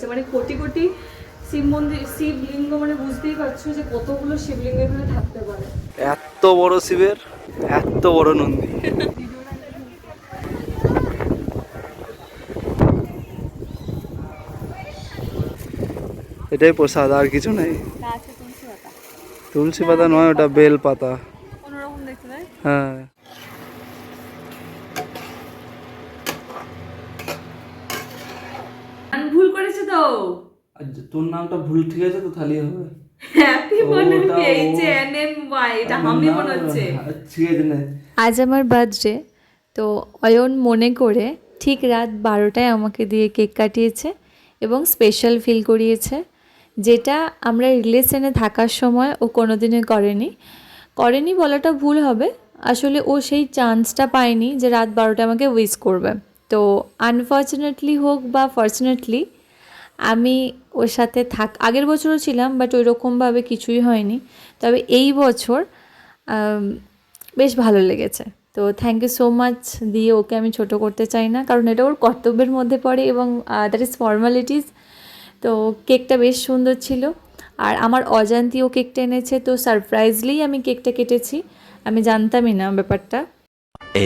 করেছে। মানে কোটি কোটি শিব মন্দির শিবলিঙ্গ মানে বুঝতেই পারছ যে কতগুলো শিবলিঙ্গ এখানে থাকতে পারে। এত বড় শিবের এত বড় নন্দী। এটাই প্রসাদ আর কিছু নেই। আছে তুলসী পাতা। নয় ওটা বেল পাতা। হ্যাঁ গান ভুল করেছে তো তোর নামটা ভুল ঠিক আছে তো তাহলেই হবে। Happy birthday H N M Y এটা আমি মনে হচ্ছে। ঠিক আছে না আজ আমার বার্থডে তো অয়ন মনে করে ঠিক রাত বারোটায় আমাকে দিয়ে কেক কাটিয়েছে এবং স্পেশাল ফিল করিয়েছে যেটা আমরা রিলেশনে থাকার সময় ও কোনোদিনই করেনি। করেনি বলাটা ভুল হবে আসলে ও সেই চান্সটা পায়নি যে রাত বারোটায় আমাকে উইশ করবে। তো আনফর্চুনেটলি হোক বা ফর্চুনেটলি আমি ওর সাথে থাক আগের বছরও ছিলাম বাট ওই রকমভাবে কিছুই হয়নি। তবে এই বছর বেশ ভালো লেগেছে। তো থ্যাংক ইউ সো মাচ দিয়ে ওকে আমি ছোট করতে চাই না কারণ এটা ওর কর্তব্যের মধ্যে পড়ে এবং দ্যাট ইজ ফর্মালিটিস তো কেকটা বেশ সুন্দর ছিল। আর আমার অজান্তি ও কেকটা এনেছে তো সারপ্রাইজলি আমি কেকটা কেটেছি। আমি জানতামই না ব্যাপারটা।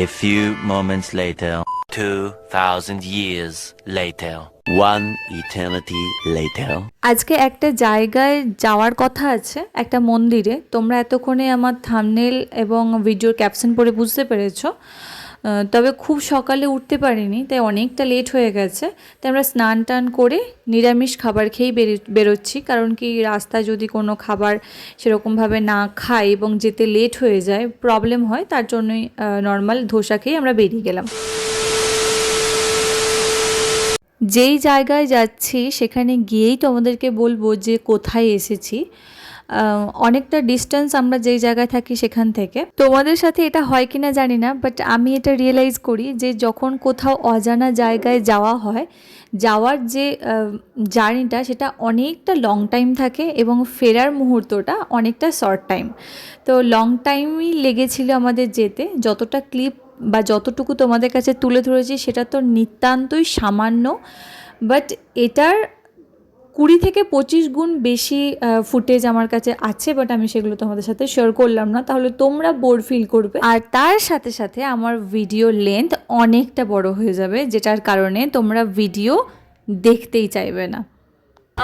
A few moments later, 2,000 years later, one eternity later. আজকে একটা জায়গায় যাওয়ার কথা আছে, একটা মন্দিরে। তোমরা এতক্ষণে আমার থামনেল এবং ভিডিওর ক্যাপশন পড়ে বুঝতে পেরেছ। তবে খুব সকালে উঠতে পারিনি, তাই অনেকটা লেট হয়ে গেছে। তাই আমরা স্নান টান করে নিরামিষ খাবার খেয়েই বেরো- বেরোচ্ছি। কারণ কি, রাস্তায় যদি কোনো খাবার সেরকমভাবে না খাই এবং যেতে লেট হয়ে যায় প্রবলেম হয়, তার জন্যই নর্মাল ধোসা খেয়ে আমরা বেরিয়ে গেলাম। যেই জায়গায় যাচ্ছি, সেখানে গিয়েই তোমাদেরকে বলব যে কোথায় এসেছি। অনেকটা ডিস্টেন্স আমরা যেই জায়গায় থাকি সেখান থেকে। তোমাদের সাথে এটা হয় কিনা জানি না বাট আমি এটা রিয়েলাইজ করি যে যখন কোথাও অজানা জায়গায় যাওয়া হয়, যাওয়ার যে জার্নিটা সেটা অনেকটা লং টাইম থাকে এবং ফেরার মুহূর্তটা অনেকটা শর্ট টাইম তো লং টাইমই লেগেছিল আমাদের যেতে, যতটা ক্লিপ বা যতটুকু তোমাদের কাছে তুলে ধরেছি, সেটা তো নিতান্তই সামান্য বাট এটার কুড়ি থেকে পঁচিশ গুণ বেশি ফুটেজ আমার কাছে আছে বাট আমি সেগুলো তোমাদের সাথে শেয়ার করলাম না। তাহলে তোমরা বোর ফিল করবে। আর তার সাথে সাথে আমার ভিডিও লেন্থ অনেকটা বড় হয়ে যাবে, যেটার কারণে তোমরা ভিডিও দেখতেই চাইবে না।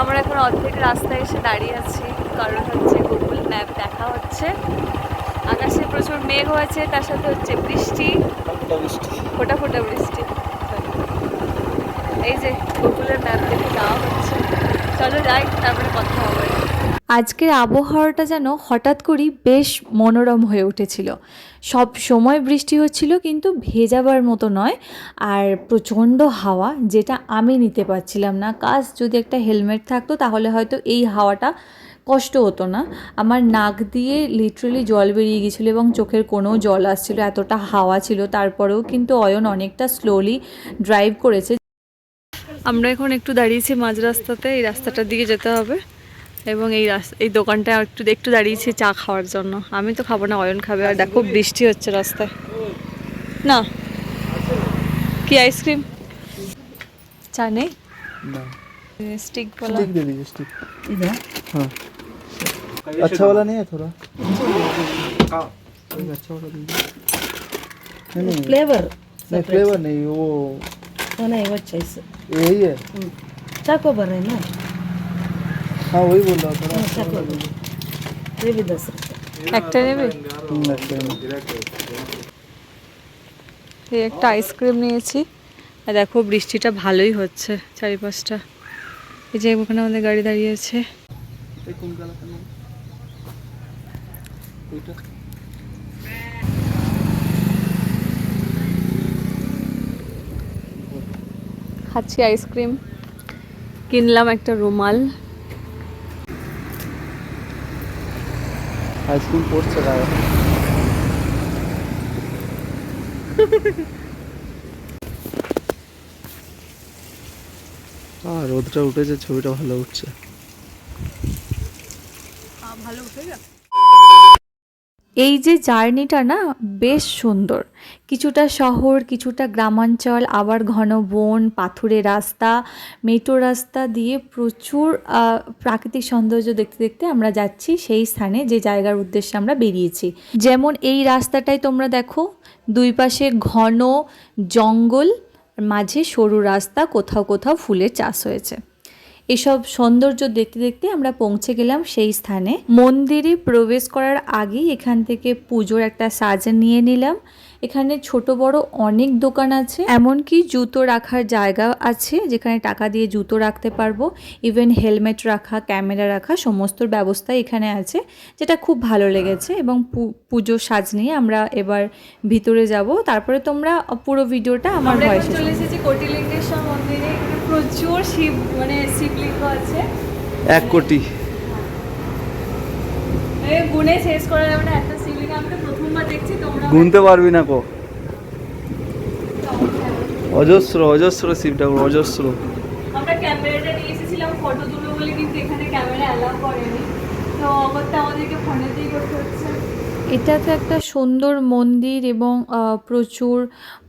আমরা এখন অর্ধেক রাস্তায় এসে দাঁড়িয়ে আছি, কারণ হচ্ছে গুগল ম্যাপ দেখা হচ্ছে। আকাশে প্রচুর মেঘ হয়েছে তার সাথে হচ্ছে বৃষ্টি। ফোটা ফোটা বৃষ্টি। এই যে গুগলের ম্যাপ দেখে যাওয়া হচ্ছে। চলো যাই তারপরে কথা হবে। আজকের আবহাওয়াটা যেন হঠাৎ করেই বেশ মনোরম হয়ে উঠেছিল। সব সময় বৃষ্টি হচ্ছিল কিন্তু ভেজাবার মতো নয় আর প্রচণ্ড হাওয়া যেটা আমি নিতে পারছিলাম না। কাজ যদি একটা হেলমেট থাকতো তাহলে হয়তো এই হাওয়াটা কষ্ট হতো না। আমার নাক দিয়ে লিটারেলি জল বেরিয়ে গিয়েছিল এবং চোখের কোনো জল আসছিল এতটা হাওয়া ছিল। তারপরেও কিন্তু অয়ন অনেকটা স্লোলি ড্রাইভ করেছে। আমরা এখন একটু দাঁড়িয়েছি মাঝ রাস্তাতে এই রাস্তাটার দিকে যেতে হবে। এবং এই রাস্তা এই দোকানটা একটু একটু দাঁড়িয়েছি চা খাওয়ার জন্য। আমি তো খাব না অয়ন খাবে। আর দেখো বৃষ্টি হচ্ছে রাস্তায়। না? কি আইসক্রিম? চা নেই? স্টিক বলা। স্টিক দিয়ে স্টিক। হ্যাঁ। अच्छा वाला नहीं है थोड़ा अच्छा वाला नहीं नहीं फ्लेवर नहीं फ्लेवर नहीं वो वो नहीं वो चॉइस यही है चाको भर है ना हाँ वही बोल रहा था चाको ये भी दस एक्टर ये भी नहीं একটা নেবে এই একটা আইসক্রিম নিয়েছি আর দেখো বৃষ্টিটা ভালোই হচ্ছে চারিপাশটা এই যে ওখানে আমাদের গাড়ি দাঁড়িয়ে আছে কোন খাচ্ছি আইসক্রিম। কিনলাম একটা রুমাল। আইসক্রিম পড়ছে দাদা আর রোদটা উঠেছে ছবিটা ভালো উঠছে। ভালো উঠে গেছে? এই যে জার্নিটা না বেশ সুন্দর। কিছুটা শহর, কিছুটা গ্রামাঞ্চল, আবার ঘন বন পাথুরে রাস্তা, মেট্রো রাস্তা দিয়ে প্রচুর প্রাকৃতিক সৌন্দর্য দেখতে দেখতে আমরা যাচ্ছি সেই স্থানে যে জায়গার উদ্দেশ্যে আমরা বেরিয়েছি। যেমন এই রাস্তাটাই তোমরা দেখো, দুই পাশে ঘন জঙ্গল, মাঝে সরু রাস্তা, কোথাও কোথাও ফুলের চাষ হয়েছে। এসব সৌন্দর্য দেখতে দেখতে আমরা পৌঁছে গেলাম সেই স্থানে। মন্দিরে প্রবেশ করার আগেই এখান থেকে পুজোর একটা সাজ নিয়ে নিলাম। এখানে ছোট বড় অনেক দোকান আছে এমনকি জুতো রাখার জায়গা আছে যেখানে টাকা দিয়ে জুতো রাখতে পারব। ইভেন হেলমেট রাখা ক্যামেরা রাখা সমস্ত ব্যবস্থা এখানে আছে যেটা খুব ভালো লেগেছে এবং পু- পুজোর সাজ নিয়ে আমরা এবার ভিতরে যাব। তারপরে তোমরা পুরো ভিডিওটা আমার ভয়েসে চলে এসেছি কোটিলিঙ্গেশ্বর মন্দিরে। প্রচুর শিব মানে শিবলিঙ্গ আছে। এক কোটি। গুনে শেষ করা যাবে না একটা শিবলিঙ্গ আমি তো প্রথমবার দেখছি তোমরা গুনতে পারবি না কো। অজস্র অজস্র শিব ঠাকুর অজস্র। আমরা ক্যামেরাটা নিয়ে এসেছিলাম ফটো তুলবো বলে কিন্তু এখানে ক্যামেরা অ্যালাউ করেনি। তো অগত্যা আমাদেরকে ফোনেতেই করতে হচ্ছে। এটা তো একটা সুন্দর মন্দির এবং প্রচুর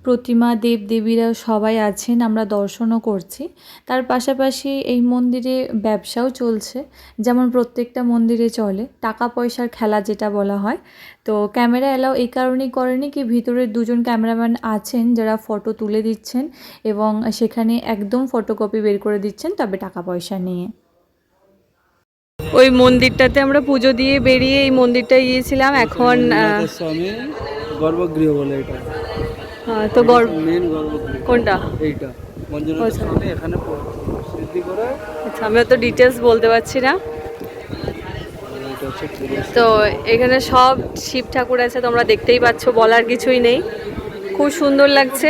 প্রতিমা দেব দেবীরা সবাই আছেন, আমরা দর্শনও করছি। তার পাশাপাশি এই মন্দিরে ব্যবসাও চলছে। যেমন প্রত্যেকটা মন্দিরে চলে। টাকা পয়সার খেলা যেটা বলা হয়। তো ক্যামেরা এলাও এই কারণেই করেনি কি ভিতরে দুজন ক্যামেরাম্যান আছেন যারা ফটো তুলে দিচ্ছেন এবং সেখানে একদম ফটোকপি বের করে দিচ্ছেন তবে টাকা পয়সা নিয়ে। ওই মন্দিরটাতে আমরা পুজো দিয়ে বেরিয়ে এই মন্দিরটা গিয়েছিলাম। এখন গর্ভগৃহ বলে এটা। আহ, তো গর্ভগৃহ। কোনটা? এইটা। এখানে আচ্ছা আমি তো ডিটেলস বলতে পারছি না। তো এখানে সব শিব ঠাকুর আছে তোমরা দেখতেই পাচ্ছ বলার কিছুই নেই। খুব সুন্দর লাগছে।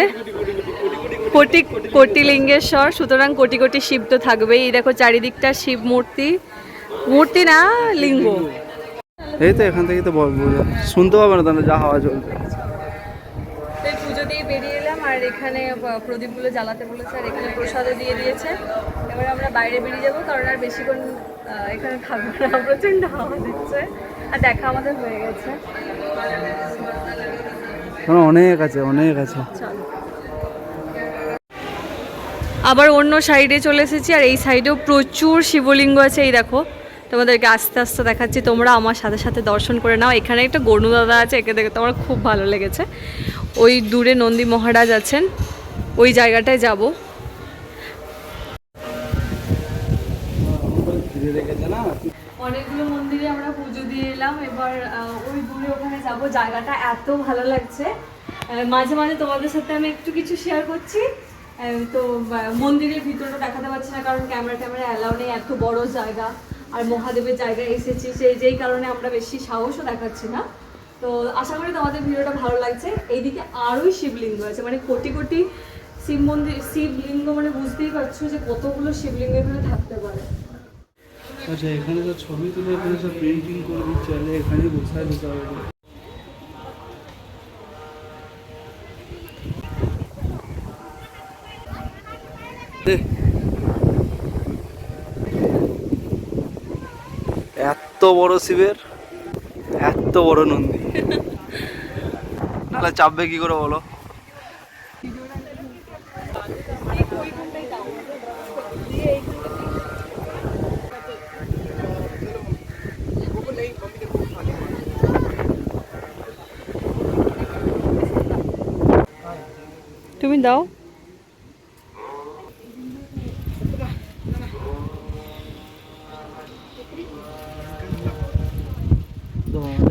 কোটি কোটি লিঙ্গেশ্বর সুতরাং কোটি কোটি শিব তো থাকবেই। এই দেখো চারিদিকটা শিব মূর্তি। মূর্তি না লিঙ্গ? এই তো এখান থেকে তো শুনতে পাবে না তাহলে যা হাওয়া চলছে। এই পুজো দিয়ে বেরিয়ে এলাম আর এখানে প্রদীপগুলো জ্বালাতে বলেছে আর এখানে প্রসাদও দিয়ে দিয়েছে। এবার আমরা বাইরে বেরিয়ে যাব কারণ আর বেশিক্ষণ এখানে থাকব না। প্রচণ্ড হাওয়া দিচ্ছে। আর দেখা আমাদের হয়ে গেছে। অনেক আছে অনেক আছে। আবার অন্য সাইডে চলে এসেছি আর এই সাইডেও প্রচুর শিবলিঙ্গ আছে এই দেখো। তোমাদেরকে আস্তে আস্তে দেখাচ্ছি। তোমরা আমার সাথে সাথে দর্শন করে নাও। এখানে একটা গরু দাদা আছে, একে দেখে তোমার খুব ভালো লেগেছে। ওই দূরে নন্দী মহারাজ আছেন, ওই জায়গাটায় যাব। অনেকগুলো মন্দিরে আমরা পুজো দিয়ে এলাম। এবার ওই দূরে ওখানে যাব। জায়গাটা এত ভালো লাগছে। মাঝে মাঝে তোমাদের সাথে আমি একটু কিছু শেয়ার করছি। তো মন্দিরের ভিতরটা দেখাতে পারছি না, কারণ ক্যামেরা ট্যামেরা অ্যালাউ নেই। এত বড় জায়গা। আর মহাদেবের জায়গায় এসেছি সেই যেই কারণে আমরা বেশি সাহসও দেখাচ্ছি না। তো আশা করি তোমাদের ভিডিওটা ভালো লাগছে। এইদিকে আরোই শিবলিঙ্গ আছে মানে কোটি কোটি শিব মন্দির শিবলিঙ্গ মানে বুঝতেই পারছ যে কতগুলো শিবলিঙ্গ এখানে থাকতে পারে। আচ্ছা এখানে তো ছবি তুলে এখানে সব পেন্টিং করে দিচ্ছে এখানে বসায় দিতে হবে। এ, এত বড় শিবের এত বড় নন্দী। তাহলে চাপবে কি করে বলো? তুমি দাও।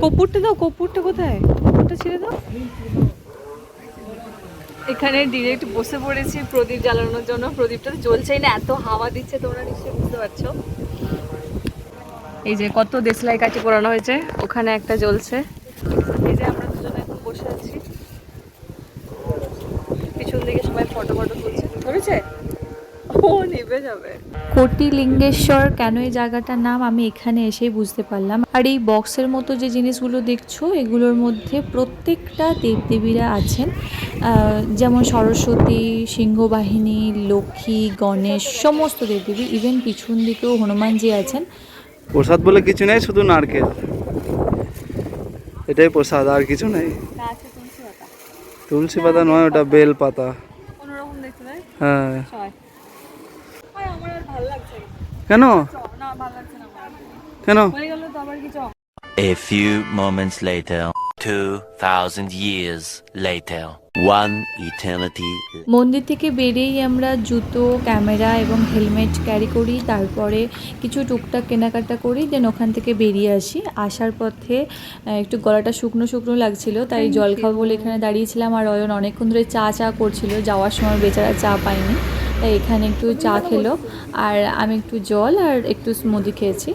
কপুরটা দাও, কপুরটা কোথায়? কপুরটা ছেড়ে দাও। এখানে ডিরেক্ট বসে পড়েছি প্রদীপ জ্বালানোর জন্য। প্রদীপটা জ্বলছেই না, এত হাওয়া দিচ্ছে তোমরা নিশ্চয়ই বুঝতে পারছ। এই যে কত দেশলাই কাঠি পোড়ানো হয়েছে, ওখানে একটা জ্বলছে। এই যে আমরা দুজনে এখন বসে আছি। পিছন দিকে সবাই ফটো ফটো তুলছে। ধরেছে? ও নিভে যাবে। কোটিলিঙ্গেশ্বর কেন এই জায়গাটার নাম? আমি এখানে এসেই বুঝতে পারলাম। আর এই বক্সের মতো যে জিনিসগুলো দেখছ এগুলোর মধ্যে প্রত্যেকটা দেবদেবীরা আছেন। যেমন সরস্বতী সিংহবাহিনী লক্ষ্মী গণেশ সমস্ত দেবদেবী। ইভেন পিছন দিকেও হনুমানজি আছেন। প্রসাদ বলে কিছু নেই শুধু নারকেল। এটাই প্রসাদ আর কিছু নেই। তুলসী পাতা। নয় ওটা বেল পাতা। হ্যাঁ। হয় আমার আর ভালো লাগছে না। কেন? চ, না ভালো লাগছে না আমার। আর। কেন? হয়ে A few moments later, 2000 years later, one eternity. মন্দির থেকে বেরিয়েই আমরা জুতো ক্যামেরা এবং হেলমেট ক্যারি করি তারপরে কিছু টুকটাক কেনাকাটা করি দেন ওখান থেকে বেরিয়ে আসি। আসার পথে একটু গলাটা শুকনো শুকনো লাগছিল তাই জল খাব বলে এখানে দাঁড়িয়েছিলাম আর অয়ন অনেকক্ষণ ধরে চা চা করছিল যাওয়ার সময় বেচারা চা পাইনি তাই এখানে একটু চা খেলো, আর আমি একটু জল আর একটু স্মুদি খেয়েছি।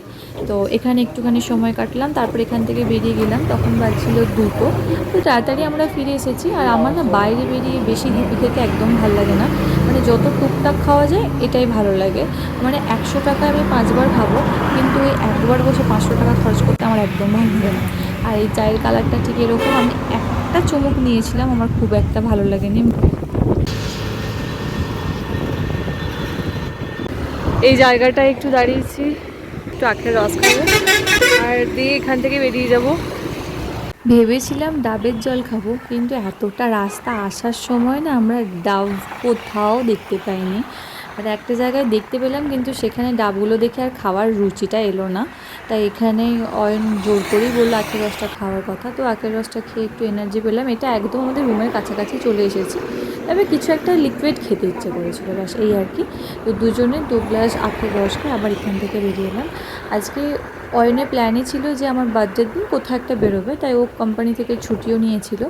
তো এখানে একটুখানি সময় কাটলাম, তারপর এখান থেকে বেরিয়ে গেলাম, তখন বাজছিল দুটো। তো তাড়াতাড়ি আমরা ফিরে এসেছি, আর আমার না বাইরে বেরিয়ে বেশি হেভি খেতে একদম ভালো লাগে না। মানে যত টুকটাক খাওয়া যায়, এটাই ভালো লাগে। মানে একশো টাকা আমি পাঁচবার খাব, কিন্তু ওই একবার বসে পাঁচশো টাকা খরচ করতে আমার একদম ভালো লাগে না। আর এই চায়ের কালারটা ঠিক এরকম, আমি একটা চুমুক নিয়েছিলাম, আমার খুব একটা ভালো লাগেনি। এই জায়গাটায় একটু দাঁড়িয়েছি, একটু আখের রস খাব, আর দিয়ে এখান থেকে বেরিয়ে যাব। ভেবেছিলাম ডাবের জল খাব, কিন্তু এতটা রাস্তা আসার সময় না আমরা ডাব কোথাও দেখতে পাইনি। আর একটা জায়গায় দেখতে পেলাম, কিন্তু সেখানে ডাবগুলো দেখে আর খাওয়ার রুচিটা এলো না। তাই এখানে অয়ন জোর করেই বলল, আখের রসটা খাওয়ার কথা। তো আখের রসটা খেয়ে একটু এনার্জি পেলাম। এটা একদম আমাদের রুমের কাছাকাছি চলে এসেছি। তবে কিছু একটা লিকুইড খেতে ইচ্ছে করেছিল ব্যাস এই আর কি। তো দুজনে দু গ্লাস আখের রস খেয়ে আবার এখান থেকে বেরিয়ে এলাম। আজকে অয়নের প্ল্যানই ছিল যে আমার বার্থডের দিন কোথাও একটা বেরোবে তাই ও কোম্পানি থেকে ছুটিও নিয়েছিল।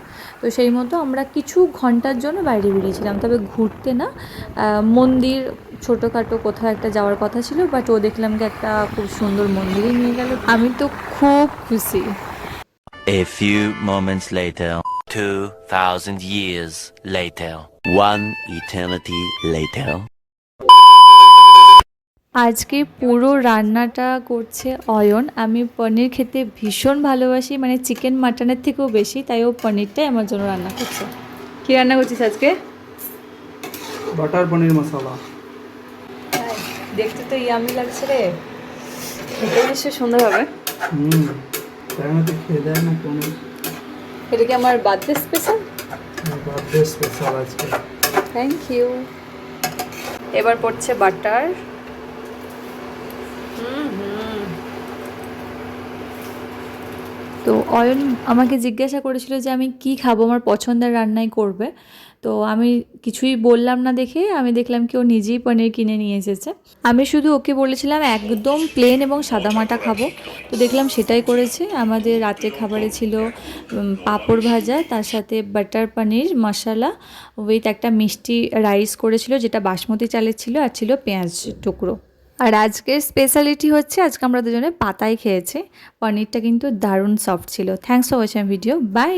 তো সেই মতো আমরা কিছু ঘণ্টার জন্য বাইরে বেরিয়েছিলাম তবে ঘুরতে না মন্দির ছোটোখাটো কোথাও একটা যাওয়ার কথা ছিল বাট ও দেখলাম কি একটা খুব সুন্দর মন্দিরে নিয়ে গেল। আমি তো খুব খুশি। A few moments later, 2000 years later, one eternity later. আজকে পুরো রান্নাটা করছে অয়ন। আমি পনির খেতে ভীষণ ভালোবাসি মানে চিকেন মাটনের থেকেও বেশি তাই ও পনিরটাই আমার জন্য রান্না করছে। কি রান্না করছিস আজকে? বাটার পনির মশলা। দেখতে তো ইয়ামি লাগছে রে। খেতে নিশ্চয়ই সুন্দর হবে। হুম তাই মতো খেয়ে দেয় না কোনো এটা কি আমার বার্থডে স্পেশাল বার্থডে স্পেশাল আজকে। থ্যাংক ইউ এবার পড়ছে বাটার তো অয়ন আমাকে জিজ্ঞাসা করেছিল যে আমি কি খাব আমার পছন্দের রান্নাই করবে। তো আমি কিছুই বললাম না দেখে আমি দেখলাম কি ও নিজেই পনির কিনে নিয়ে এসেছে। আমি শুধু ওকে বলেছিলাম একদম প্লেন এবং সাদামাটা খাব। তো দেখলাম সেটাই করেছে। আমাদের রাতে খাবারে ছিল পাঁপড় ভাজা, তার সাথে বাটার পনির মশলা উইথ একটা মিষ্টি রাইস করেছিল, যেটা বাসমতি চালের ছিল আর ছিল পেঁয়াজ টুকরো। আর আজকের স্পেশালিটি হচ্ছে, আজকে আমরা দুজনে পাতায় খেয়েছি। পনিরটা কিন্তু দারুণ সফট ছিল। Thanks for watching video bye